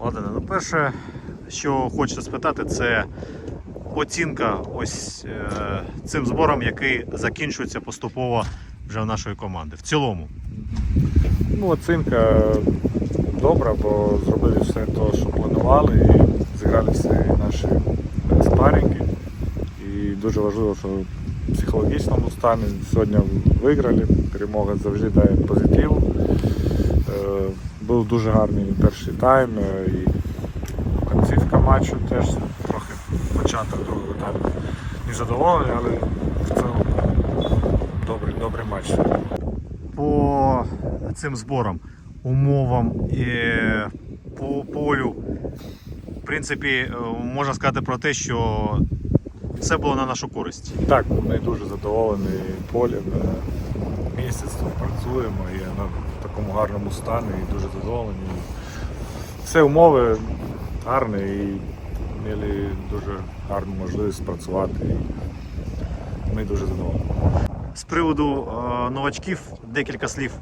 Владине, ну перше, що хочеться спитати, це оцінка ось е, цим збором, який закінчується поступово вже в нашої команди. В цілому. Ну, оцінка добра, бо зробили все те, що планували, і зіграли всі наші е, спарінги. І дуже важливо, що в психологічному стані сьогодні виграли. Перемога завжди дає позитив. Е, Був дуже гарний перший тайм. е, І кінцівка матчу теж трохи початок другого тайму не задоволений, але в цілому добрий, добрий матч. По цим зборам, умовам і по полю, в принципі, е, можна сказати про те, що все було на нашу користь. Так, ми дуже задоволені полем. Місяць тут працюємо і на такому гарному стані і дуже задоволені. Все умови гарні і мали дуже гарну можливість працювати. І ми дуже задоволені. З приводу е, новачків декілька слів.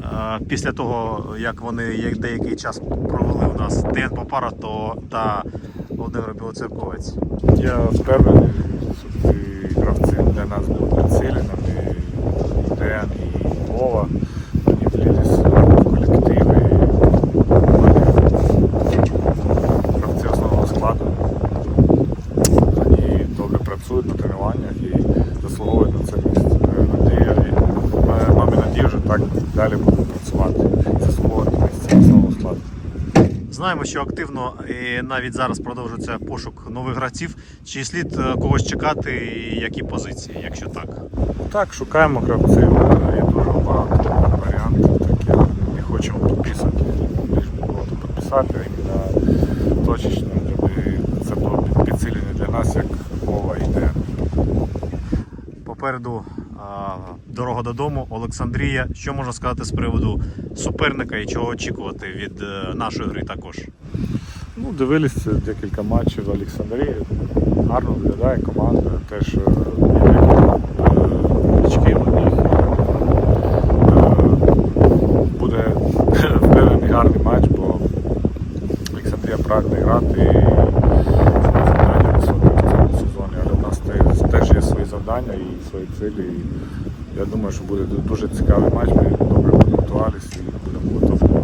Е, після того, як вони як деякий час провели у нас Ден Попара то, та Володимир Білоцерковець. Я впевнений, що ці гравці для нас націленими. Ден, і Вова. Вони влились в колективи. Гравці основного складу. Вони добре працюють на тренуваннях і заслуговують на це місце. Надія, і ми маємо надію, що так далі будемо працювати. Заслуговувати місце основного складу. Знаємо, що активно і навіть зараз продовжується пошук нових гравців. Чи слід е, когось чекати, і які позиції, якщо так? Так, шукаємо гравців, є дуже багато варіантів, таких. не хочемо підписати. Більш було підписати, на точечно, щоб це було підсилення для нас, як. Попереду а, дорога додому, Олександрія. Що можна сказати з приводу суперника і чого очікувати від е, нашої гри також? Ну, дивилися декілька матчів в Олександрії. Гарно виглядає команда, теж е, е, очків у них. Е, Буде впевнений гарний матч, бо Олександрія прагне грати і завдання високе в цьому сезоні, але в нас теж- теж є свої завдання і свої цілі. І я думаю, що буде дуже цікавий матч. Ми добре підготувалися і будемо готові